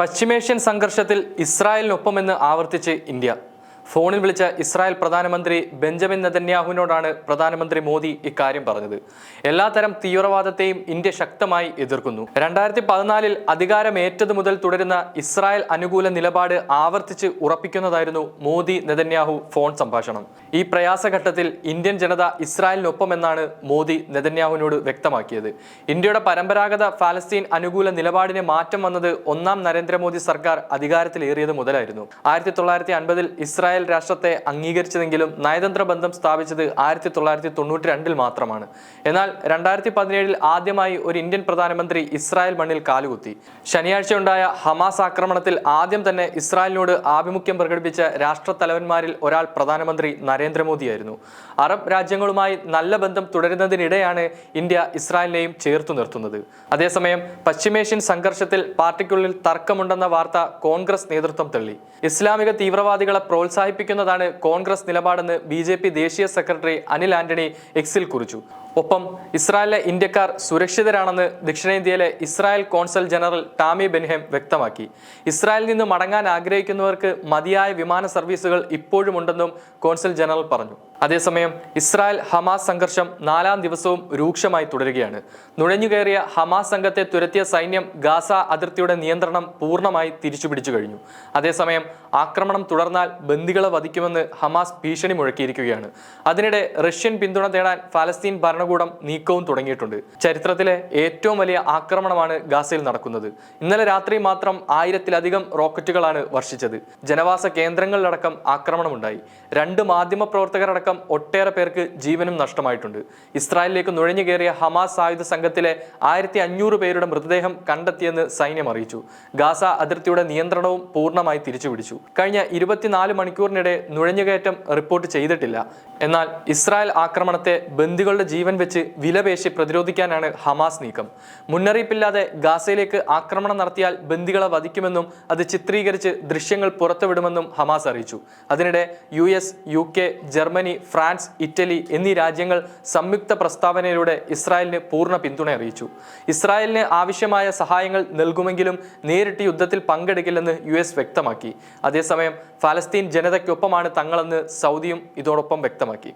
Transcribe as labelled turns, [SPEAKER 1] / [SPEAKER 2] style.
[SPEAKER 1] പശ്ചിമേഷ്യൻ സംഘർഷത്തിൽ ഇസ്രായേലിനൊപ്പമെന്ന് ആവർത്തിച്ച് ഇന്ത്യ. ഫോണിൽ വിളിച്ച ഇസ്രായേൽ പ്രധാനമന്ത്രി ബെഞ്ചമിൻ നെതന്യാഹുവിനോടാണ് പ്രധാനമന്ത്രി മോദി ഇക്കാര്യം പറഞ്ഞത്. എല്ലാത്തരം തീവ്രവാദത്തെയും ഇന്ത്യ ശക്തമായി എതിർക്കുന്നു. രണ്ടായിരത്തി പതിനാലിൽ അധികാരമേറ്റതു മുതൽ തുടരുന്ന ഇസ്രായേൽ അനുകൂല നിലപാട് ആവർത്തിച്ച് ഉറപ്പിക്കുന്നതായിരുന്നു മോദി നെതന്യാഹു ഫോൺ സംഭാഷണം. ഈ പ്രയാസഘട്ടത്തിൽ ഇന്ത്യൻ ജനത ഇസ്രായേലിനൊപ്പമെന്നാണ് മോദി നെതന്യാഹുവിനോട് വ്യക്തമാക്കിയത്. ഇന്ത്യയുടെ പരമ്പരാഗത ഫലസ്തീൻ അനുകൂല നിലപാടിന് മാറ്റം വന്നത് ഒന്നാം നരേന്ദ്രമോദി സർക്കാർ അധികാരത്തിലേറിയത് മുതലായിരുന്നു. ആയിരത്തി തൊള്ളായിരത്തി അൻപതിൽ ഇസ്രായേൽ രാഷ്ട്രത്തെ അംഗീകരിച്ചതെങ്കിലും നയതന്ത്ര ബന്ധം സ്ഥാപിച്ചത് ആയിരത്തി തൊള്ളായിരത്തി തൊണ്ണൂറ്റി രണ്ടിൽ മാത്രമാണ്. എന്നാൽ രണ്ടായിരത്തി പതിനേഴിൽ ആദ്യമായി ഒരു ഇന്ത്യൻ പ്രധാനമന്ത്രി ഇസ്രായേൽ മണ്ണിൽ കാലുകുത്തി. ശനിയാഴ്ചയുണ്ടായ ഹമാസ് ആക്രമണത്തിൽ ആദ്യം തന്നെ ഇസ്രായേലിനോട് ആഭിമുഖ്യം പ്രകടിപ്പിച്ച രാഷ്ട്രത്തലവന്മാരിൽ ഒരാൾ പ്രധാനമന്ത്രി നരേന്ദ്രമോദിയായിരുന്നു. അറബ് രാജ്യങ്ങളുമായി നല്ല ബന്ധം തുടരുന്നതിനിടെയാണ് ഇന്ത്യ ഇസ്രായേലിനെയും ചേർത്തു നിർത്തുന്നത്. അതേസമയം പശ്ചിമേഷ്യൻ സംഘർഷത്തിൽ പാർട്ടിക്കുള്ളിൽ തർക്കമുണ്ടെന്ന വാർത്ത കോൺഗ്രസ് നേതൃത്വം തള്ളി. ഇസ്ലാമിക തീവ്രവാദികളെ പ്രോത്സാഹിപ്പിക്കുന്നതാണ് കോൺഗ്രസ് നിലപാടെന്ന് ബി ദേശീയ സെക്രട്ടറി അനിൽ ആന്റണി എക്സിൽ കുറിച്ചു. ഒപ്പം ഇസ്രായേലിലെ ഇന്ത്യക്കാർ സുരക്ഷിതരാണെന്ന് ദക്ഷിണേന്ത്യയിലെ Israel consul general Tami Benhaim വ്യക്തമാക്കി. ഇസ്രായേലിൽ നിന്ന് മടങ്ങാൻ ആഗ്രഹിക്കുന്നവർക്ക് മതിയായ വിമാന സർവീസുകൾ ഇപ്പോഴുമുണ്ടെന്നും കോൺസൽ ജനറൽ പറഞ്ഞു. അതേസമയം ഇസ്രായേൽ ഹമാസ് സംഘർഷം നാലാം ദിവസവും രൂക്ഷമായി തുടരുകയാണ്. നുഴഞ്ഞുകയറിയ ഹമാസ് സംഘത്തെ തുരത്തിയ സൈന്യം ഗാസ അതിർത്തിയുടെ നിയന്ത്രണം പൂർണമായി തിരിച്ചുപിടിച്ചു കഴിഞ്ഞു. അതേസമയം ആക്രമണം തുടർന്നാൽ ബന്ദികളെ വധിക്കുമെന്ന് ഹമാസ് ഭീഷണി മുഴക്കിയിരിക്കുകയാണ്. അതിനിടെ റഷ്യൻ പിന്തുണ തേടാൻ ഫലസ്തീൻ ഭരണകൂടം നീക്കവും തുടങ്ങിയിട്ടുണ്ട്. ചരിത്രത്തിലെ ഏറ്റവും വലിയ ആക്രമണമാണ് ഗാസയിൽ നടക്കുന്നത്. ഇന്നലെ രാത്രി മാത്രം ആയിരത്തിലധികം റോക്കറ്റുകളാണ് വർഷിച്ചത്. ജനവാസ കേന്ദ്രങ്ങളിലടക്കം ആക്രമണമുണ്ടായി. രണ്ട് മാധ്യമ പ്രവർത്തകരടക്കം ഒട്ടേറെ പേർക്ക് ജീവനും നഷ്ടമായിട്ടുണ്ട്. ഇസ്രായേലിലേക്ക് നുഴഞ്ഞു കയറിയ ഹമാസ് സായുധ സംഘത്തിലെ ആയിരത്തി അഞ്ഞൂറ് പേരുടെ മൃതദേഹം കണ്ടെത്തിയെന്ന് സൈന്യം അറിയിച്ചു. ഗാസ അതിർത്തിയുടെ നിയന്ത്രണവും പൂർണമായി തിരിച്ചുപിടിച്ചു. കഴിഞ്ഞ ഇരുപത്തിനാല് മണിക്കൂറിനിടെ നുഴഞ്ഞുകയറ്റം റിപ്പോർട്ട് ചെയ്തിട്ടില്ല. എന്നാൽ ഇസ്രായേൽ ആക്രമണത്തെ ബന്ദികളുടെ ജീവൻ വെച്ച് വിലപേശി പ്രതിരോധിക്കാനാണ് ഹമാസ് നീക്കം. മുന്നറിയിപ്പില്ലാതെ ഗാസയിലേക്ക് ആക്രമണം നടത്തിയാൽ ബന്ദികളെ വധിക്കുമെന്നും അത് ചിത്രീകരിച്ച് ദൃശ്യങ്ങൾ പുറത്തുവിടുമെന്നും ഹമാസ് അറിയിച്ചു. അതിനിടെ U S U K Germany France Italy എന്നീ രാജ്യങ്ങൾ സംയുക്ത പ്രസ്താവനയിലൂടെ ഇസ്രായേലിന് പൂർണ പിന്തുണ അറിയിച്ചു. ഇസ്രായേലിന് ആവശ്യമായ സഹായങ്ങൾ നൽകുമെങ്കിലും നേരിട്ട് യുദ്ധത്തിൽ പങ്കെടുക്കില്ലെന്ന് യു എസ് വ്യക്തമാക്കി. അതേസമയം ഫലസ്തീൻ ജനതയ്ക്കൊപ്പമാണ് തങ്ങളെന്ന് സൗദിയും ഇതോടൊപ്പം വ്യക്തമാക്കി.